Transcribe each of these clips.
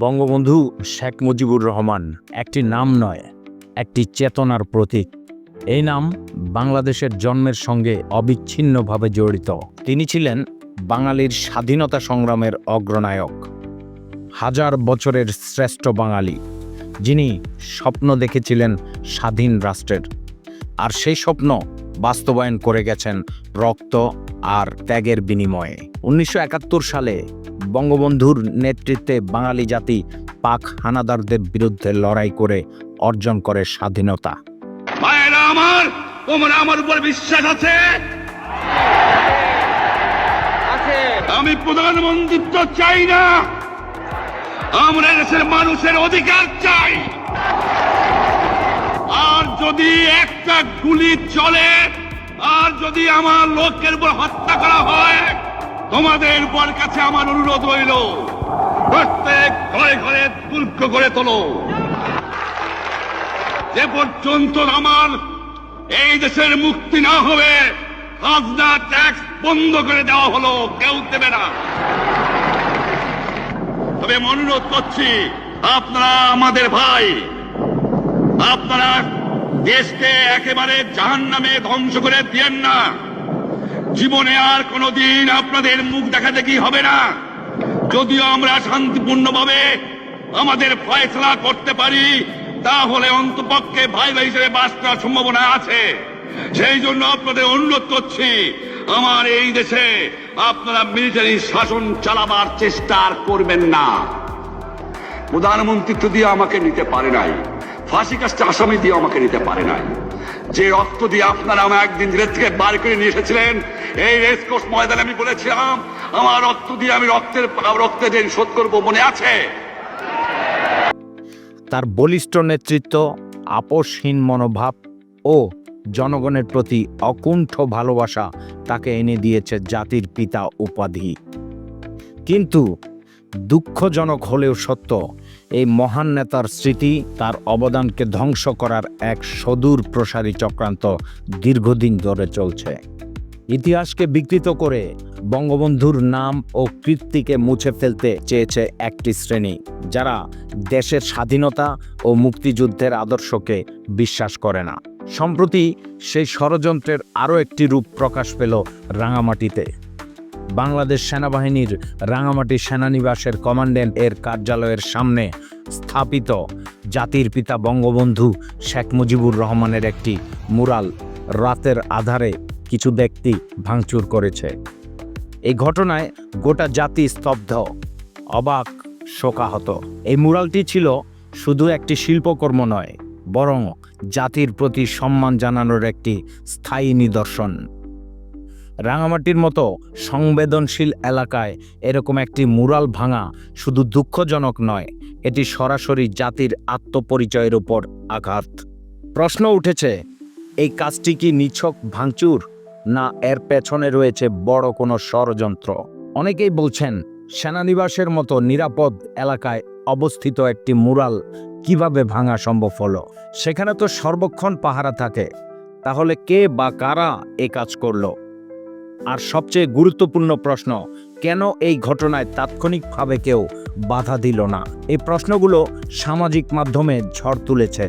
বঙ্গবন্ধু শেখ মুজিবুর রহমান একটি নাম নয়, একটি চেতনার প্রতীক। এই নাম বাংলাদেশের জন্মের সঙ্গে অবিচ্ছিন্নভাবে জড়িত। তিনি ছিলেন বাঙালির স্বাধীনতা সংগ্রামের অগ্রনায়ক, হাজার বছরের শ্রেষ্ঠ বাঙালি, যিনি স্বপ্ন দেখেছিলেন স্বাধীন রাষ্ট্রের। আর সেই স্বপ্ন বাস্তবায়ন করে গেছেন রক্ত আর ত্যাগের বিনিময়ে। উনিশশো একাত্তর সালে বঙ্গবন্ধুর নেতৃত্বে বাঙালি জাতি পাক হানাদারদের বিরুদ্ধে লড়াই করে অর্জন করে স্বাধীনতা। আমার তোমরা আমার উপর বিশ্বাস আছে। আমি প্রধানমন্ত্রিত্ব চাই না। আমরা দেশের মানুষের অধিকার চাই। আর যদি একটা গুলি চলে যদি আমার লোকের উপর হত্যা করা হয়, তোমাদের উপর কাছে আমার অনুরোধ রইল। প্রত্যেক ঘরে ঘরে দুর্গ করে তোলো। যে পর্যন্ত আমার এই দেশের মুক্তি না হবে, খাজনা ট্যাক্স বন্ধ করে দেওয়া হলো, কেউ দেবে না। তবে অনুরোধ করছি, আপনারা আমাদের ভাই, আপনারা দেশকে একেবারে জাহান নামে ধ্বংস করে দিয়েন না। জীবনে আর কোনোদিন আপনাদের মুখ দেখা দেখি হবে না? যদিও আমরা শান্তিপূর্ণভাবে আমাদের ফয়সলা করতে পারি, তাহলে অন্তপক্ষে ভাই ভাই হিসেবে বাস সম্ভাবনা আছে। সেই জন্য আপনাদের অনুরোধ করছি, আমার এই দেশে আপনারা মিলিটারি শাসন চালাবার চেষ্টা আর করবেন না। প্রধানমন্ত্রিত্ব দিয়ে আমাকে নিতে পারে নাই ফাঁসি কাজটা আসামি দিয়ে আমাকে নিতে পারে নাই। যে রক্ত দিয়ে আপনারা আমার একদিন জেলের থেকে বার করে নিয়ে এসেছিলেন, এই রেসকোর্স ময়দানে আমি বলেছিলাম, আমার রক্ত দিয়ে আমি রক্তের রক্তের ঋণ শোধ করব মনে আছে? তার বলিষ্ঠ নেতৃত্ব, আপোষহীন মনোভাব ও জনগণের প্রতি অকুণ্ঠ ভালোবাসা তাকে এনে দিয়েছে জাতির পিতা উপাধি। কিন্তু দুঃখজনক হলেও সত্য এই মহান নেতার স্মৃতি তার অবদানকে ধ্বংস করার এক সদূর প্রসারী চক্রান্ত দীর্ঘদিন ধরে চলছে। ইতিহাসকে বিকৃত করে বঙ্গবন্ধুর নাম ও কীর্তিকে মুছে ফেলতে চেয়েছে একটি শ্রেণি, যারা দেশের স্বাধীনতা ও মুক্তিযুদ্ধের আদর্শকে বিশ্বাস করে না। সম্প্রতি সেই ষড়যন্ত্রের আরও একটি রূপ প্রকাশ পেল রাঙামাটিতে। বাংলাদেশ সেনাবাহিনীর রাঙামাটি সেনানিবাসের কমান্ডেন্ট এর কার্যালয়ের সামনে স্থাপিত জাতির পিতা বঙ্গবন্ধু শেখ মুজিবুর রহমানের একটি মুরাল রাতের আধারে কিছু ব্যক্তি ভাঙচুর করেছে। এই ঘটনায় গোটা জাতি স্তব্ধ, অবাক, শোকাহত। এই মুরালটি ছিল শুধু একটি শিল্পকর্ম নয়, বরং জাতির প্রতি সম্মান জানানোর একটি স্থায়ী নিদর্শন। রাঙামাটির মতো সংবেদনশীল এলাকায় এরকম একটি মুরাল ভাঙা শুধু দুঃখজনক নয়, এটি সরাসরি জাতির আত্মপরিচয়ের উপর আঘাত। প্রশ্ন উঠেছে, এই কাজটি কি নিছক ভাঙচুর না এর পেছনে রয়েছে বড় কোনো ষড়যন্ত্র? অনেকেই বলছেন, সেনানিবাসের মতো নিরাপদ এলাকায় অবস্থিত একটি মুরাল কীভাবে ভাঙা সম্ভব হলো? সেখানে তো সর্বক্ষণ পাহারা থাকে। তাহলে কে বা কারা এ কাজ করল? আর সবচেয়ে গুরুত্বপূর্ণ প্রশ্ন, কেন এই ঘটনায় তাৎক্ষণিকভাবে কেউ বাধা দিল না? এই প্রশ্নগুলো সামাজিক মাধ্যমে ঝড় তুলেছে।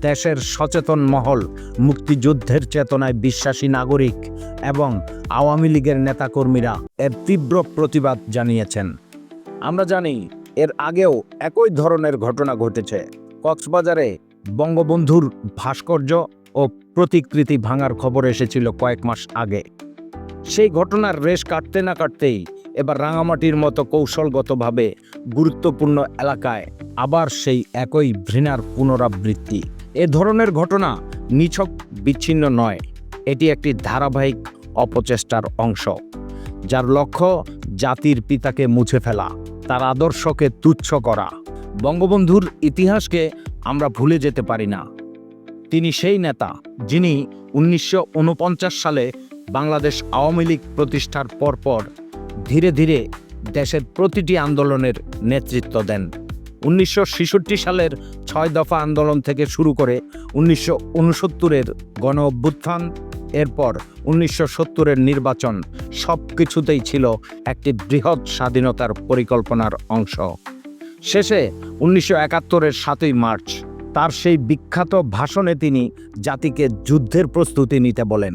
দেশের সচেতন মহল, মুক্তিযুদ্ধের চেতনায় বিশ্বাসী নাগরিক এবং আওয়ামী লীগের নেতাকর্মীরা এর তীব্র প্রতিবাদ জানিয়েছেন। আমরা জানি, এর আগেও একই ধরনের ঘটনা ঘটেছে। কক্সবাজারে বঙ্গবন্ধুর ভাস্কর্য ও প্রতিকৃতি ভাঙার খবর এসেছিল কয়েক মাস আগে। সেই ঘটনার রেশ কাটতে না কাটতেই এবার রাঙামাটির মতো কৌশলগতভাবে গুরুত্বপূর্ণ এলাকায় আবার সেই একই ঘৃণার পুনরাবৃত্তি। এ ধরনের ঘটনা নিছক বিচ্ছিন্ন নয়, এটি একটি ধারাবাহিক অপচেষ্টার অংশ। যার লক্ষ্য জাতির পিতাকে মুছে ফেলা, তার আদর্শকে তুচ্ছ করা। বঙ্গবন্ধুর ইতিহাসকে আমরা ভুলে যেতে পারি না। তিনি সেই নেতা যিনি উনিশশো ঊনপঞ্চাশ সালে বাংলাদেশ আওয়ামী লীগ প্রতিষ্ঠার পরপর ধীরে ধীরে দেশের প্রতিটি আন্দোলনের নেতৃত্ব দেন। উনিশশো ছেষট্টি সালের ছয় দফা আন্দোলন থেকে শুরু করে উনিশশো উনসত্তরের গণ অভ্যুত্থান, এরপর উনিশশো সত্তরের নির্বাচন সব কিছুতেই ছিল একটি বৃহৎ স্বাধীনতার পরিকল্পনার অংশ। শেষে উনিশশো একাত্তরের সাতই মার্চ, তার সেই বিখ্যাত ভাষণে তিনি জাতিকে যুদ্ধের প্রস্তুতি নিতে বলেন।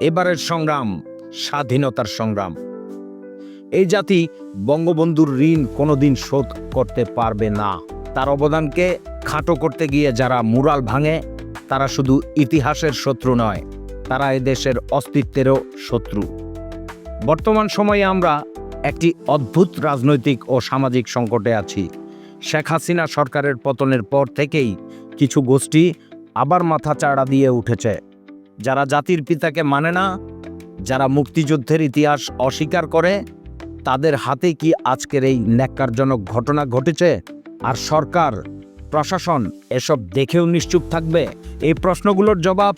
এবারের সংগ্রাম, স্বাধীনতার সংগ্রাম। এই জাতি বঙ্গবন্ধুর ঋণ কোনোদিন শোধ করতে পারবে না। তার অবদানকে খাটো করতে গিয়ে যারা মুরাল ভাঙে, তারা শুধু ইতিহাসের শত্রু নয়, তারা এদেশের অস্তিত্বেরও শত্রু। বর্তমান সময়ে আমরা একটি অদ্ভুত রাজনৈতিক ও সামাজিক সংকটে আছি। শেখ হাসিনা সরকারের পতনের পর থেকেই কিছু গোষ্ঠী আবার মাথা চাড়া দিয়ে উঠেছে। যারা জাতির পিতাকে মানে না, যারা মুক্তিযুদ্ধের ইতিহাস অস্বীকার করে, তাদের হাতে কি আজকের এই ন্যাক্কারজনক ঘটনা ঘটেছে? আর সরকার, প্রশাসন এসব দেখেও নিশ্চুপ থাকবে? এই প্রশ্নগুলোর জবাব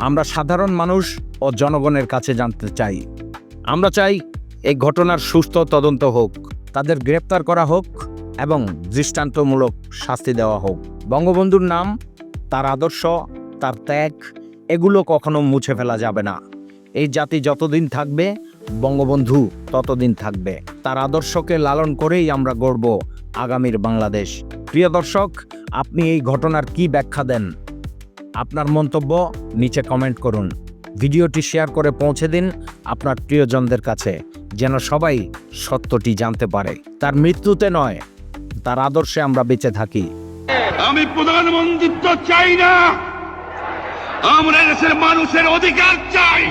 আমরা সাধারণ মানুষ ও জনগণের কাছে জানতে চাই। আমরা চাই এই ঘটনার সুস্থ তদন্ত হোক, তাদের গ্রেপ্তার করা হোক এবং দৃষ্টান্তমূলক শাস্তি দেওয়া হোক। বঙ্গবন্ধুর নাম, তার আদর্শ, তার ত্যাগ এগুলো কখনো মুছে ফেলা যাবে না। এই জাতি যতদিন থাকবে, বঙ্গবন্ধু ততদিন থাকবে। তার আদর্শকে লালন করেই আমরা গড়ব আগামীর বাংলাদেশ। প্রিয় দর্শক, আপনি এই ঘটনার কি ব্যাখ্যা দেন? আপনার মন্তব্য নিচে কমেন্ট করুন। ভিডিওটি শেয়ার করে পৌঁছে দিন আপনার প্রিয়জনদের কাছে, যেন সবাই সত্যটি জানতে পারে। তার মৃত্যুতে নয়, তার আদর্শে আমরা বেঁচে থাকি। আমি প্রধানমন্ত্রিত্ব চাই না। আমরা দেশের মানুষের অধিকার চাই।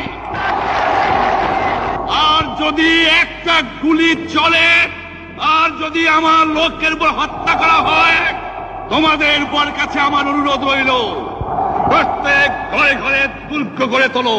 আর যদি একটা গুলি চলে, আর যদি আমার লোকের উপর হত্যা করা হয়, তোমাদের পর কাছে আমার অনুরোধ রইল। প্রত্যেক ঘরে ঘরে দুর্গ করে তোলো।